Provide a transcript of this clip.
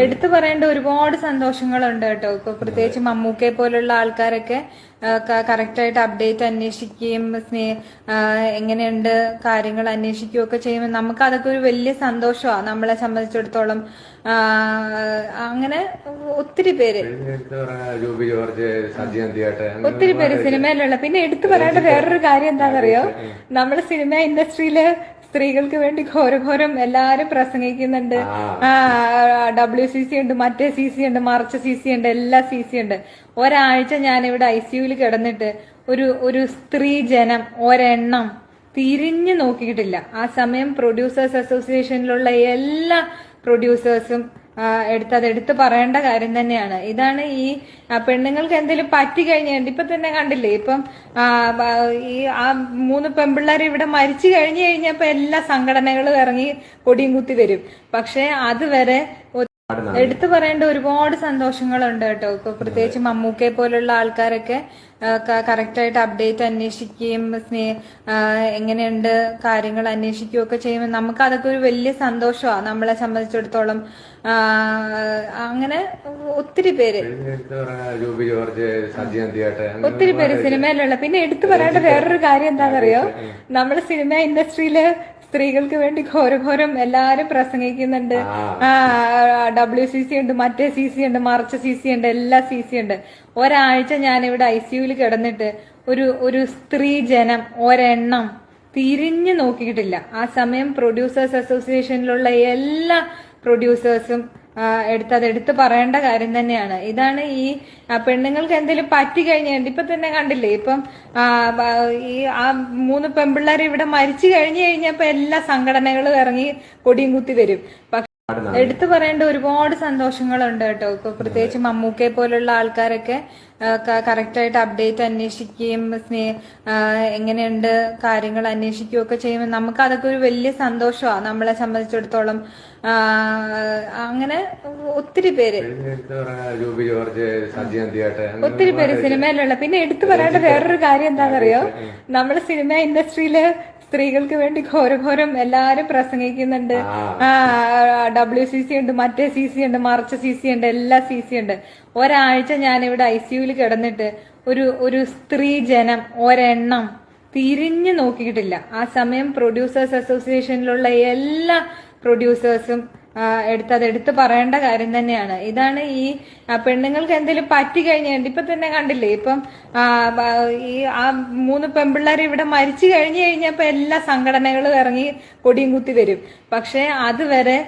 എടുത്തു പറയേണ്ട ഒരുപാട് സന്തോഷങ്ങളുണ്ട് കേട്ടോ. ഇപ്പൊ പ്രത്യേകിച്ച് മമ്മൂക്കെ പോലുള്ള ആൾക്കാരൊക്കെ കറക്റ്റ് ആയിട്ട് അപ്ഡേറ്റ് അന്വേഷിക്കുകയും സ്നേഹ എങ്ങനെയുണ്ട് കാര്യങ്ങൾ അന്വേഷിക്കുകയും ഒക്കെ ചെയ്യുമ്പോൾ നമുക്ക് അതൊക്കെ ഒരു വലിയ സന്തോഷമാണ് നമ്മളെ സംബന്ധിച്ചിടത്തോളം അങ്ങനെ ഒത്തിരി പേര്. ഒത്തിരി പേര് സിനിമയിലുള്ള. പിന്നെ എടുത്തു പറയേണ്ട വേറൊരു കാര്യം എന്താണെന്നറിയോ? നമ്മുടെ സിനിമ ഇൻഡസ്ട്രിയിൽ സ്ത്രീകൾക്ക് വേണ്ടി ഘോരഘോരം എല്ലാരും പ്രസംഗിക്കുന്നുണ്ട്. ഡബ്ല്യു സി സി ഉണ്ട് മറ്റേ സി സി ഉണ്ട് മറിച്ച സി സി ഉണ്ട് എല്ലാ സി സി ഉണ്ട്. ഒരാഴ്ച ഞാൻ ഇവിടെ ഐ സിയുവിൽ കിടന്നിട്ട് ഒരു ഒരു സ്ത്രീ ജനം ഒരെണ്ണം തിരിഞ്ഞു നോക്കിയിട്ടില്ല. ആ സമയം പ്രൊഡ്യൂസേഴ്സ് അസോസിയേഷനിലുള്ള എല്ലാ പ്രൊഡ്യൂസേഴ്സും എടുത്ത് അത് എടുത്ത് പറയേണ്ട കാര്യം തന്നെയാണ്. ഇതാണ് ഈ പെണ്ണുങ്ങൾക്ക് എന്തെങ്കിലും പറ്റി കഴിഞ്ഞാൽ ഇപ്പൊ തന്നെ കണ്ടില്ലേ ഇപ്പം ഈ ആ മൂന്ന് പെമ്പിള്ളേർ ഇവിടെ മരിച്ചു കഴിഞ്ഞു കഴിഞ്ഞപ്പോ എല്ലാ സംഘടനകളും ഇറങ്ങി കൊടിയും കുത്തി വരും. പക്ഷെ അതുവരെ എടുത്തു പറയേണ്ട ഒരുപാട് സന്തോഷങ്ങളുണ്ട് കേട്ടോ. ഇപ്പൊ പ്രത്യേകിച്ച് മമ്മൂക്കയെ പോലുള്ള ആൾക്കാരൊക്കെ കറക്റ്റ് ആയിട്ട് അപ്ഡേറ്റ് അന്വേഷിക്കുകയും സ്നേഹ എങ്ങനെയുണ്ട് കാര്യങ്ങൾ അന്വേഷിക്കുകയും ഒക്കെ ചെയ്യുമ്പോൾ നമുക്ക് അതൊക്കെ ഒരു വലിയ സന്തോഷമാണ് നമ്മളെ സംബന്ധിച്ചിടത്തോളം ആ, അങ്ങനെ ഒത്തിരി പേര്. ഒത്തിരി പേര് സിനിമയിലുള്ള. പിന്നെ എടുത്തു പറയേണ്ട വേറൊരു കാര്യം എന്താണെന്നറിയോ? നമ്മുടെ സിനിമ ഇൻഡസ്ട്രിയിൽ സ്ത്രീകൾക്ക് വേണ്ടി ഘോരഘോരം എല്ലാരും പ്രസംഗിക്കുന്നുണ്ട്. ആ. ഡബ്ല്യു സി സി ഉണ്ട് മറ്റേ സി സി ഉണ്ട് മറിച്ച സി സി ഉണ്ട് എല്ലാ സി സി ഉണ്ട്. ഒരാഴ്ച ഞാൻ ഇവിടെ ഐ സിയുവിൽ കിടന്നിട്ട് ഒരു ഒരു സ്ത്രീ ജനം ഒരെണ്ണം തിരിഞ്ഞു നോക്കിയിട്ടില്ല. ആ സമയം പ്രൊഡ്യൂസേഴ്സ് അസോസിയേഷനിലുള്ള എല്ലാ പ്രൊഡ്യൂസേഴ്സും എടുത്ത് അത് എടുത്ത് പറയേണ്ട കാര്യം തന്നെയാണ്. ഇതാണ് ഈ പെണ്ണുങ്ങൾക്ക് എന്തെങ്കിലും പറ്റി കഴിഞ്ഞാൽ ഇപ്പൊ തന്നെ കണ്ടില്ലേ ഇപ്പം ഈ ആ മൂന്ന് പെമ്പിള്ളേർ ഇവിടെ മരിച്ചു കഴിഞ്ഞു കഴിഞ്ഞപ്പോ എല്ലാ സംഘടനകളും ഇറങ്ങി കൊടിയും കുത്തി വരും. പക്ഷെ എടുത്തു പറയേണ്ട ഒരുപാട് സന്തോഷങ്ങളുണ്ട് കേട്ടോ. ഇപ്പൊ പ്രത്യേകിച്ച് മമ്മൂക്കയെ പോലുള്ള ആൾക്കാരൊക്കെ കറക്റ്റ് ആയിട്ട് അപ്ഡേറ്റ് അന്വേഷിക്കുകയും സ്നേഹ എങ്ങനെയുണ്ട് കാര്യങ്ങൾ അന്വേഷിക്കുകയും ഒക്കെ ചെയ്യുമ്പോൾ നമുക്ക് അതൊക്കെ ഒരു വലിയ സന്തോഷമാണ്. നമ്മളെ സംബന്ധിച്ചിടത്തോളം അങ്ങനെ ഒത്തിരി പേര്. ഒത്തിരി പേര് സിനിമയിലുള്ള പിന്നെ എടുത്തു പറയേണ്ട വേറൊരു കാര്യം എന്താണെന്നറിയോ? നമ്മുടെ സിനിമ ഇൻഡസ്ട്രിയിൽ സ്ത്രീകൾക്ക് വേണ്ടി ഘോരഘോരം എല്ലാരും പ്രസംഗിക്കുന്നുണ്ട്. ഡബ്ല്യു സി സി ഉണ്ട് മറ്റേ സി സി ഉണ്ട് മറിച്ച സി സി ഉണ്ട് എല്ലാ സി സി ഉണ്ട്. ഒരാഴ്ച ഞാൻ ഇവിടെ ഐ സിയുവിൽ കിടന്നിട്ട് ഒരു ഒരു സ്ത്രീ ജനം ഒരെണ്ണം തിരിഞ്ഞു നോക്കിയിട്ടില്ല. ആ സമയം പ്രൊഡ്യൂസേഴ്സ് അസോസിയേഷനിലുള്ള എല്ലാ പ്രൊഡ്യൂസേഴ്സും എടുത്ത് അത് എടുത്ത് പറയേണ്ട കാര്യം തന്നെയാണ്. ഇതാണ് ഈ പെണ്ണുങ്ങൾക്ക് എന്തെങ്കിലും പറ്റി കഴിഞ്ഞാൽ ഇപ്പൊ തന്നെ കണ്ടില്ലേ ഇപ്പം ഈ ആ മൂന്ന് പെമ്പിള്ളേർ ഇവിടെ മരിച്ചു കഴിഞ്ഞു കഴിഞ്ഞപ്പോ എല്ലാ സംഘടനകളും ഇറങ്ങി കൊടിയും കുത്തി വരും. പക്ഷെ അതുവരെ